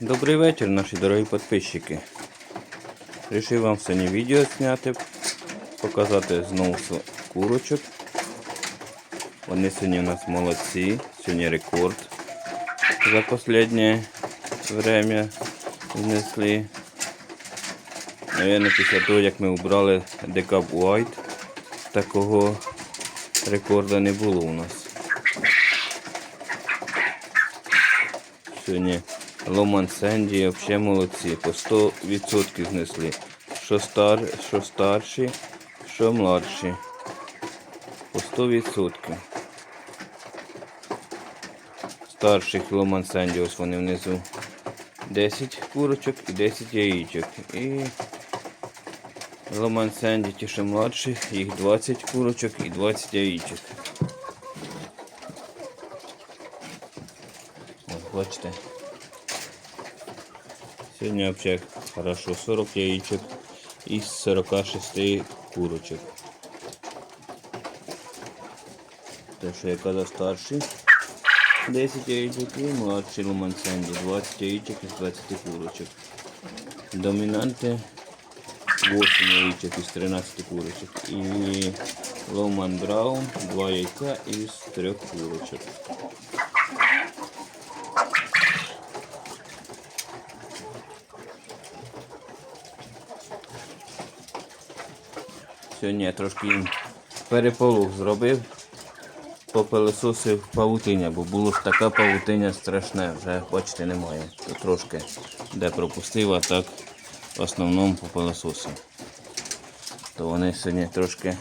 Добрий вечір, наші дорогі підписчики. Рішив вам сьогодні відео зняти, показати знову курочок. Вони сьогодні у нас молодці, сьогодні рекорд за останнє время знесли. Наверно, після того, як ми убрали Decap White, такого рекорду не було у нас. Сьогодні Ломан Сенді взагалі молодці. По 100% знесли. Що, стар, що старші, що младші. По 100%. Старших Ломан Сенді, ось вони внизу. 10 курочок і 10 яєчок. І Ломан Сенді, ті, що младші, їх 20 курочок і 20 яєчок. Ось, бачите. Сьогодні взагалі хорошо 40 яєчок із 46 курочок. Те, що я казав старший 10 яєчок і младший ломансенді 20 яєчок із 20 курочок. Домінанти 8 яєчок із 13 курочок. І Ломан Браун 2 яйця із 3 курочок. Сьогодні я трошки їм переполох зробив, попелесосив павутиння, бо було ж така павутиння страшне, вже бачите немає. То трошки де пропустив, а так в основному попелесосив. То вони сьогодні трошки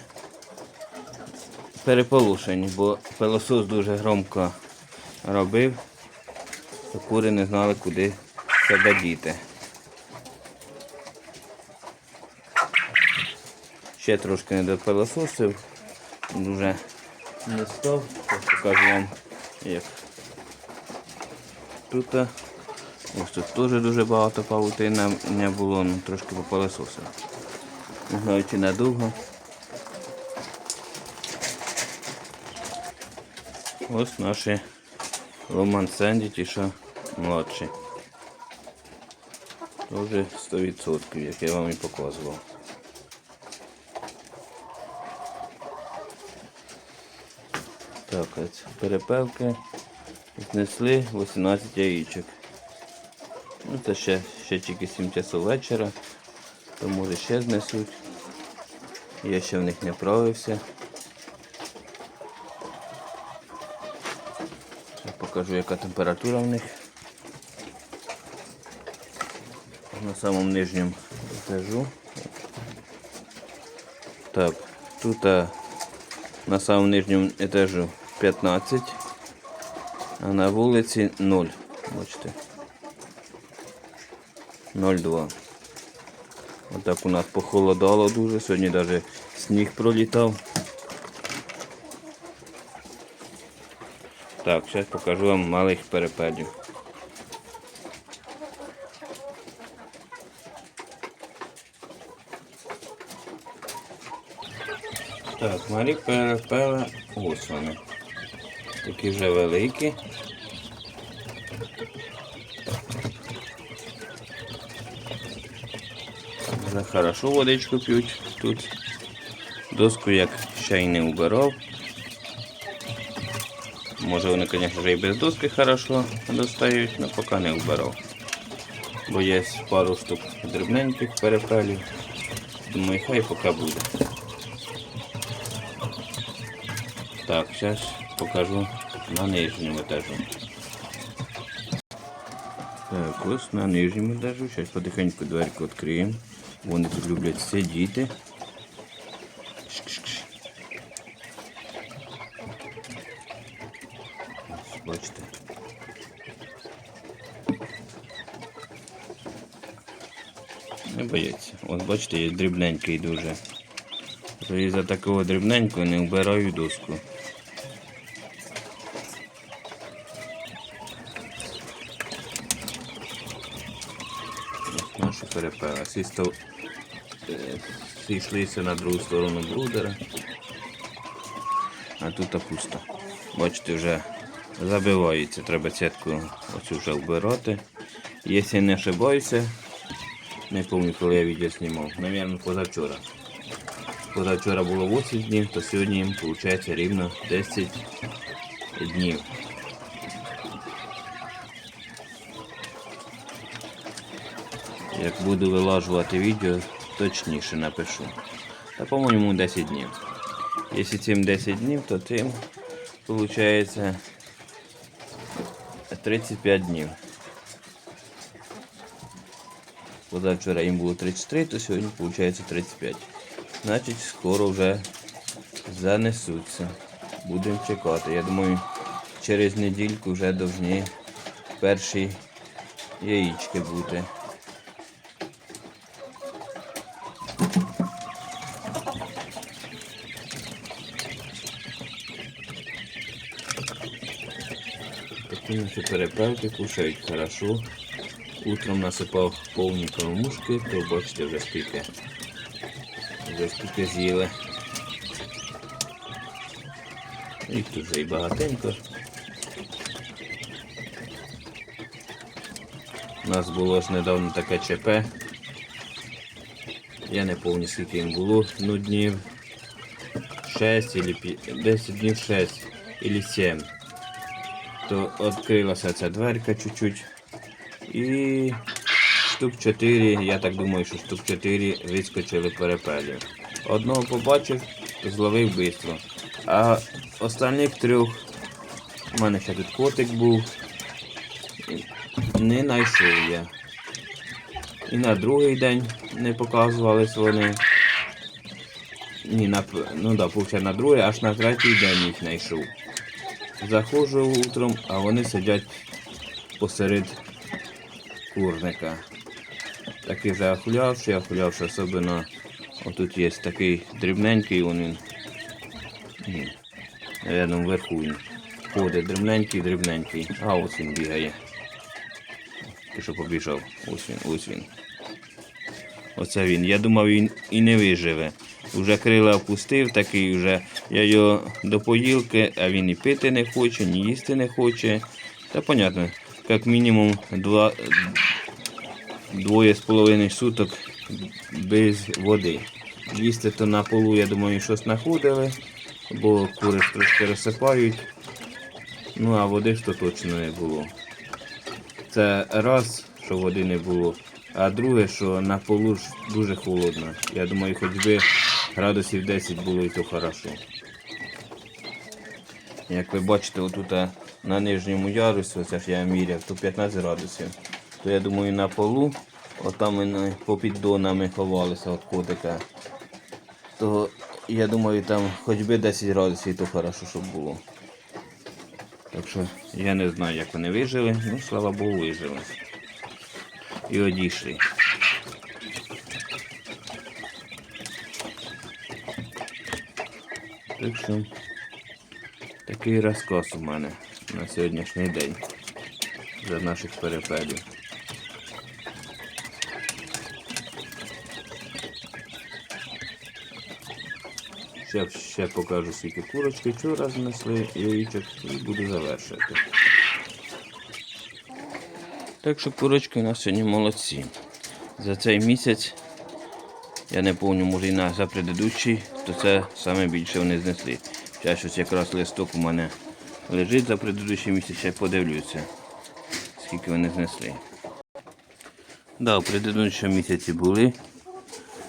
переполошені, бо пилосос дуже громко робив, то кури не знали, куди себе діти. Ще трошки не допилососив, дуже не став. Покажу вам як. Тут ось тут теж дуже багато павутини не було, ну трошки попилососив. Не знаю чи надовго. Ось наші Роман Сенді, ті, що младші. Тоже 100%, як я вам і показував. Так, ось перепелки знесли 18 яєчок. Ну, це ще, ще тільки 7 часов вечора, то може ще знесуть. Я ще в них не правився. Я покажу, яка температура в них. На самому нижньому етажу. Так, тут а, на самому нижньому етажу 15, а на вулиці 0. Бачите. 0,2. Отак у нас похолодало дуже. Сьогодні навіть сніг пролітав. Так, зараз покажу вам малих перепелів. Так, малі перепели, ось вони. Такі вже великі. Вже хорошо водичку п'ють тут. Доску як ще й не убирав. Може вони, звісно, вже і без доски хорошо достають, але поки не вбирав. Бо є пару штук дрібненьких перепелів. Думаю, хай поки буде. Так, зараз покажу на нижньому етажу. Так, ось на нижньому етажу. Зараз потихеньку дверку відкриємо. Вони тут люблять сидіти. Бачите. Не бояться. От бачите, є дрібненький дуже. То із-за такого дрібненького не вбираю доску. Перепели. Всі став... е, на другу сторону брудера. А тут пусто. Бачите, вже забивається. Треба сітку оцю вже вбирати. Якщо не ошибаюся, не пам'ятаю, коли я відео знімав, мабуть, позавчора. Позавчора було 8 днів, то сьогодні виходить рівно 10 днів. Як буду вилажувати відео, точніше напишу. Та по-моєму 10 днів. Якщо цим 10 днів, то тим виходить 35 днів. Позавчора їм було 33, то сьогодні виходить 35. Значить, скоро вже занесуться. Будемо чекати. Я думаю, через недільку вже повинні перші яєчки бути. Такі переправки кушають хорошо. Утром насипав повні кормушки, то бачите вже скільки. Вже скільки з'їли. Їх тут вже і багатенько. У нас було ж недавно таке ЧП. Я не пам'ятаю скільки їм було, ну днів 6 или 5, 10 днів 6 или 7 то відкрилася ця дверка чуть-чуть. І штук 4, я так думаю, що штук 4 вискочили перепелів. Одного побачив, зловив швидко. А останніх трьох, у мене ще тут котик був, не знайшов я. І на другий день не показувались вони. Ні, на, ну да, получаю на другий, аж на третій день їх знайшов. Заходжу утром, а вони сидять посеред курника. Такий вже охулявший, охулявший, особливо отут є такий дрібненький, він, він наверно, вверху він ходить, дрібненький, дрібненький, а ось він бігає. Ти що побіжав? Ось він, ось він. Оце він. Я думав, він і не виживе. Уже крила впустив, такий вже. Я його до поїлки, а він і пити не хоче, ні їсти не хоче. Та понятно, як мінімум два, двоє з половиною суток без води. Їсти то на полу, я думаю, щось знаходили, бо кури трошки розсипають. Ну а води ж то точно не було. Це раз, що води не було, а друге, що на полу ж дуже холодно. Я думаю, хоч би градусів 10 було і то хорошо. Як ви бачите, отут на нижньому ярусі, оце ж я міряв, то 15 градусів. То я думаю на полу, отам вони по піддонами ховалися від котика. То я думаю, там хоч би 10 градусів, і то хорошо, щоб було. Так що я не знаю, як вони вижили, ну слава Богу, вижили. І одійшли. Так що такий розказ у мене на сьогоднішній день за наших перепелів. Ще, ще покажу скільки курочки вчора знесли яєчок і буду завершити. Так що курочки у нас сьогодні молодці. За цей місяць, я не пам'ятаю, може і на за предыдущий, то це саме більше вони знесли. Зараз щось якраз листок у мене лежить за предыдущий місяць, ще подивлюся, скільки вони знесли. Да, в предыдущому місяці були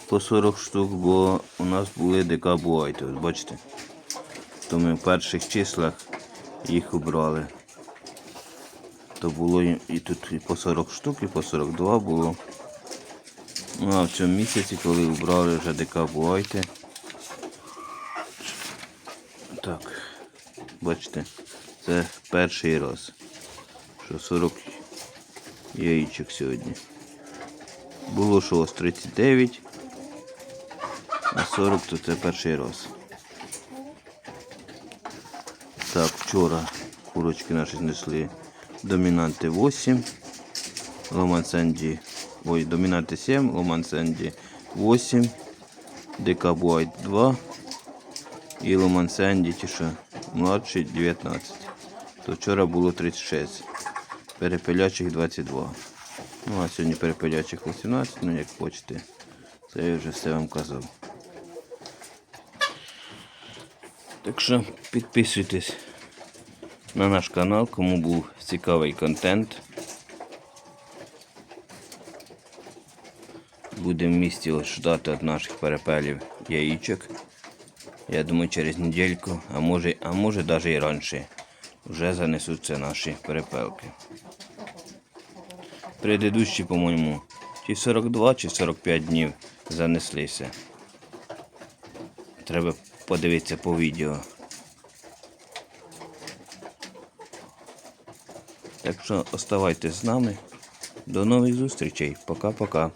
по 40 штук, бо у нас були ДК Буайти, ось бачите. То ми в перших числах їх убрали. То було і і тут і по 40 штук, і по 42 було. Ну а в цьому місяці, коли убрали вже ДК Буайти. Так, бачите, це перший раз. Що 40 яєчок сьогодні. Було що ось 39, а 40 то це перший раз. Так, вчора курочки наші знесли домінанти 8, ломансенді, ой, домінанти 7, ломансенді 8, ДК Буайт 2 і ломансенді ті що младший 19. то вчора було 36. Перепелячих 22. Ну а сьогодні перепелячих 18, ну як хочете. Це я вже все вам казав. Так що підписуйтесь на наш канал, кому був цікавий контент. Будемо в місті ждати від наших перепелів яєчок. Я думаю, через недельку, а може, а може навіть і раніше, вже занесуться наші перепелки. Предыдущі, по-моєму, чи 42, чи 45 днів занеслися. Треба подивитися по відео. Так що оставайтесь з нами. До нових зустрічей. Пока-пока.